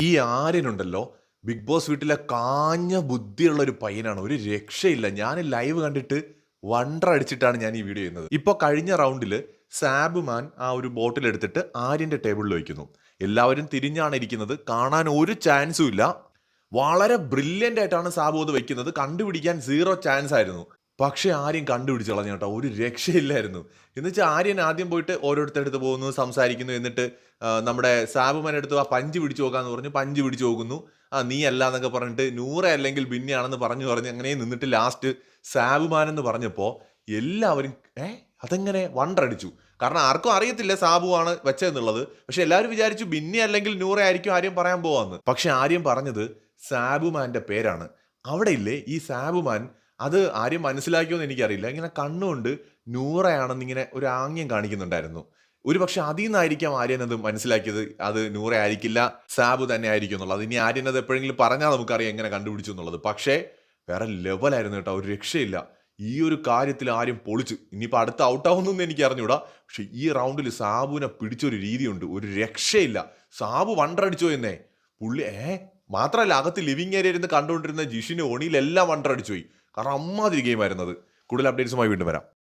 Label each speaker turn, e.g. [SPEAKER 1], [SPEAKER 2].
[SPEAKER 1] ഈ ആര്യനുണ്ടല്ലോ big boss വീട്ടിലെ കാഞ്ഞ ബുദ്ധിയുള്ള ഒരു പയ്യനാണ്. ഒരു രക്ഷയില്ല. ഞാൻ ലൈവ് കണ്ടിട്ട് വണ്ടർ അടിച്ചിട്ടാണ് ഞാൻ ഈ വീഡിയോ ചെയ്യുന്നത്. ഇപ്പോൾ കഴിഞ്ഞ റൗണ്ടിൽ സാബുമാൻ ആ ഒരു ബോട്ടിൽ എടുത്തിട്ട് ആര്യന്റെ ടേബിളിൽ വയ്ക്കുന്നു. എല്ലാവരും തിരിഞ്ഞാണ് ഇരിക്കുന്നത്. കാണാൻ ഒരു ചാൻസും ഇല്ല. വളരെ ബ്രില്യന്റ് ആയിട്ടാണ് സാബു അത് വയ്ക്കുന്നത്. കണ്ടുപിടിക്കാൻ സീറോ ചാൻസ് ആയിരുന്നു. പക്ഷെ ആര്യം കണ്ടുപിടിച്ച് കളഞ്ഞു കേട്ടോ. ഒരു രക്ഷയില്ലായിരുന്നു. എന്ന് വെച്ചാൽ ആര്യൻ ആദ്യം പോയിട്ട് ഓരോരുത്തരടുത്ത് പോകുന്നു സംസാരിക്കുന്നു എന്നിട്ട് നമ്മുടെ സാബുമാൻ എടുത്ത് ആ പഞ്ച് പിടിച്ചു നോക്കാന്ന് പറഞ്ഞു പഞ്ച് പിടിച്ചു നോക്കുന്നു ആ നീ അല്ല എന്നൊക്കെ പറഞ്ഞിട്ട് നൂറ അല്ലെങ്കിൽ ബിന്നിയാണെന്ന് പറഞ്ഞു പറഞ്ഞ് അങ്ങനെ നിന്നിട്ട് ലാസ്റ്റ് സാബുമാൻ എന്ന് പറഞ്ഞപ്പോൾ എല്ലാവരും ഏ അതെങ്ങനെ വണ്ടടിച്ചു കാരണം ആർക്കും അറിയത്തില്ല സാബുവാണ് വെച്ചതെന്നുള്ളത്. പക്ഷെ എല്ലാവരും വിചാരിച്ചു ബിന്നി അല്ലെങ്കിൽ നൂറ ആയിരിക്കും ആര്യം പറയാൻ പോവാന്ന്. പക്ഷെ ആര്യം പറഞ്ഞത് സാബുമാന്റെ പേരാണ്. അവിടെ ഇല്ലേ ഈ സാബുമാൻ അത് ആരും മനസ്സിലാക്കിയോന്ന് എനിക്കറിയില്ല. ഇങ്ങനെ കണ്ണുകൊണ്ട് നൂറയാണെന്ന് ഇങ്ങനെ ഒരു ആംഗ്യം കാണിക്കുന്നുണ്ടായിരുന്നു. ഒരു പക്ഷെ അതിൽ നിന്നായിരിക്കാം ആര്യൻ അത് മനസ്സിലാക്കിയത്. അത് നൂറ ആയിരിക്കില്ല സാബ് തന്നെ ആയിരിക്കും എന്നുള്ളത് ഇനി ആര്യൻ അത് എപ്പോഴെങ്കിലും പറഞ്ഞാൽ നമുക്കറിയാം എങ്ങനെ കണ്ടുപിടിച്ചു എന്നുള്ളത്. പക്ഷേ വേറെ ലെവലായിരുന്നു കേട്ടോ. ഒരു രക്ഷയില്ല. ഈ ഒരു കാര്യത്തിൽ ആരും പൊളിച്ചു. ഇനിയിപ്പോൾ അടുത്ത ഔട്ടാവുന്നൊന്നും എനിക്ക് അറിഞ്ഞൂടാ പക്ഷെ ഈ റൗണ്ടിൽ സാബുവിനെ പിടിച്ചൊരു രീതിയുണ്ട്. ഒരു രക്ഷയില്ല. സാബു വണ്ടടിച്ചോ എന്നേ. പുള്ളി ഏ? മാത്രമല്ല അകത്ത് ലിവിങ് ഏരിയ ഇരുന്ന് കണ്ടുകൊണ്ടിരുന്ന ജിഷിന് ഒണിയിലെല്ലാം വണ്ടടിച്ചു പോയി കാരണം അമ്മാതിരി ഗെയിം ആയിരുന്നത് കൂടുതൽ അപ്ഡേറ്റ്സുമായി വീണ്ടും വരാം.